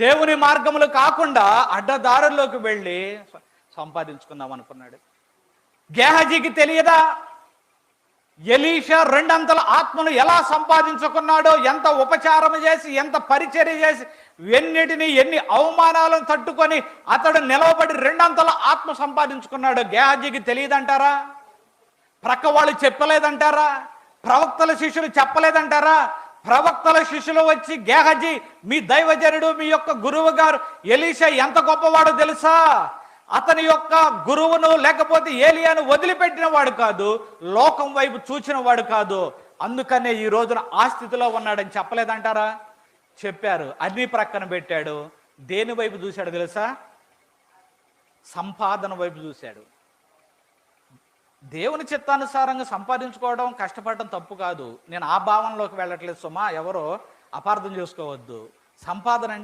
దేవుని మార్గములు కాకుండా అడ్డదారుల్లోకి వెళ్ళి సంపాదించుకుందాం అనుకున్నాడు. గేహజీకి తెలియదా? ఎలీషా రెండంతల ఆత్మను ఎలా సంపాదించుకున్నాడో ఎంత ఉపచారం చేసి ఎంత పరిచర్య చేసి ఎన్నిటిని ఎన్ని అవమానాలను తట్టుకొని అతడు నిలవబడి రెండంతల ఆత్మ సంపాదించుకున్నాడో. గేహజీకి తెలియదంటారా? ప్రక్క వాళ్ళు చెప్పలేదంటారా? ప్రవక్తల శిష్యులు చెప్పలేదంటారా? ప్రవక్తల శిష్యులు వచ్చి గేహజీ మీ దైవజనుడు మీ యొక్క గురువు గారు ఎలీషా ఎంత గొప్పవాడో తెలుసా? అతని యొక్క గురువును లేకపోతే ఏలియాను వదిలిపెట్టిన వాడు కాదు లోకం వైపు చూచిన వాడు కాదు. అందుకనే ఈ రోజున ఆ స్థితిలో ఉన్నాడని చెప్పలేదంటారా? చెప్పారు. అన్ని ప్రక్కన పెట్టాడు. దేని వైపు చూశాడు తెలుసా? సంపాదన వైపు చూశాడు. దేవుని చిత్తానుసారంగా సంపాదించుకోవడం కష్టపడడం తప్పు కాదు. నేను ఆ భావనలోకి వెళ్ళట్లేదు సుమా. ఎవరో అపార్థం చేసుకోవద్దు. సంపాదన అంటే